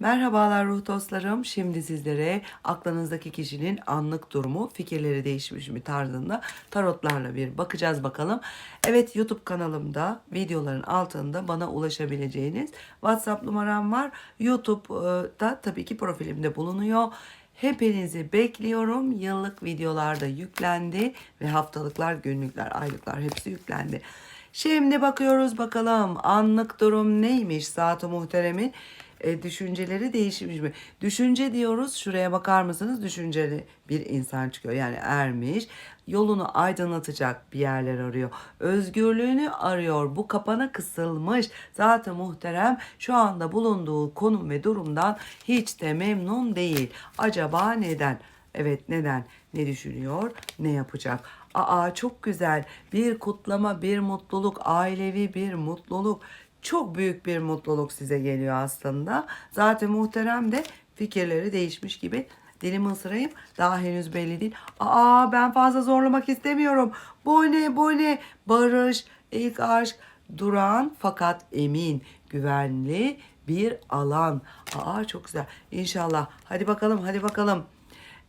Merhabalar ruh dostlarım. Şimdi sizlere aklınızdaki kişinin anlık durumu, fikirleri değişmiş mi tarzında tarotlarla bir bakacağız bakalım. Evet YouTube kanalımda videoların altında bana ulaşabileceğiniz WhatsApp numaram var. YouTube'da tabii ki profilimde bulunuyor. Hepinizi bekliyorum. Yıllık videolarda yüklendi ve haftalıklar, günlükler, aylıklar hepsi yüklendi. Şimdi bakıyoruz bakalım anlık durum neymiş Zat-ı Muhterem'in e, düşünceleri değişmiş mi? Düşünce diyoruz şuraya bakar mısınız? Düşünceli bir insan çıkıyor yani ermiş. Yolunu aydınlatacak bir yerler arıyor. Özgürlüğünü arıyor. Bu kapana kısılmış. Zaten muhterem şu anda bulunduğu konum ve durumdan hiç de memnun değil. Acaba neden? Evet neden? Ne düşünüyor? Ne yapacak? Aa çok güzel. Bir kutlama, bir mutluluk, ailevi bir mutluluk. Çok büyük bir mutluluk size geliyor aslında. Zaten muhterem de fikirleri değişmiş gibi. Dilimi ısırayım. Daha henüz belli değil. Aa ben fazla zorlamak istemiyorum. Bu ne bu ne? Barış, ilk aşk, duran fakat emin, güvenli bir alan. Aa çok güzel. İnşallah. Hadi bakalım, hadi bakalım.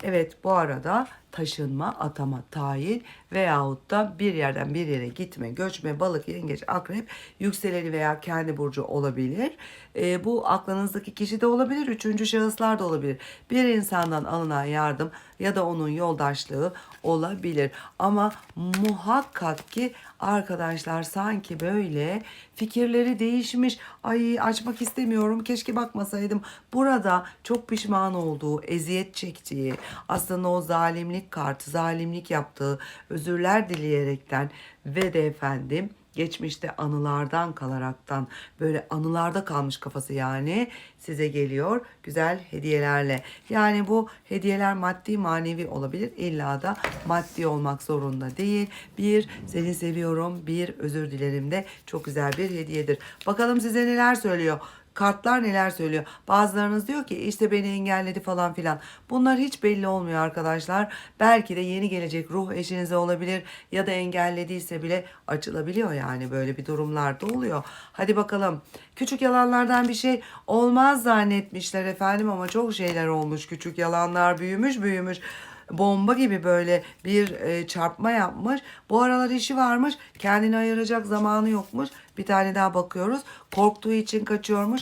Evet bu arada taşınma, atama, tayin veyahut da bir yerden bir yere gitme, göçme, balık, yengeç, akrep, yükseleni veya kendi burcu olabilir. Ee, bu aklınızdaki kişi de olabilir, üçüncü şahıslar da olabilir. Bir insandan alınan yardım ya da onun yoldaşlığı olabilir. Ama muhakkak ki arkadaşlar sanki böyle fikirleri değişmiş. Ay açmak istemiyorum. Keşke bakmasaydım. Burada çok pişman olduğu, eziyet çektiği, aslında o zalimlik kartı, zalimlik yaptığı, özürler dileyerekten ve de efendim geçmişte anılardan kalaraktan böyle anılarda kalmış kafası yani size geliyor güzel hediyelerle. Yani bu hediyeler maddi manevi olabilir. İlla da maddi olmak zorunda değil. Bir seni seviyorum, bir özür dilerim de çok güzel bir hediyedir. Bakalım size neler söylüyor. Kartlar neler söylüyor? Bazılarınız diyor ki işte beni engelledi falan filan. Bunlar hiç belli olmuyor arkadaşlar. Belki de yeni gelecek ruh eşinize olabilir ya da engellediyse bile açılabiliyor yani böyle bir durumlarda oluyor. Hadi bakalım. Küçük yalanlardan bir şey olmaz zannetmişler efendim ama çok şeyler olmuş. Küçük yalanlar büyümüş büyümüş bomba gibi böyle bir e, çarpma yapmış. Bu aralar işi varmış. Kendini ayıracak zamanı yokmuş. Bir tane daha bakıyoruz. Korktuğu için kaçıyormuş.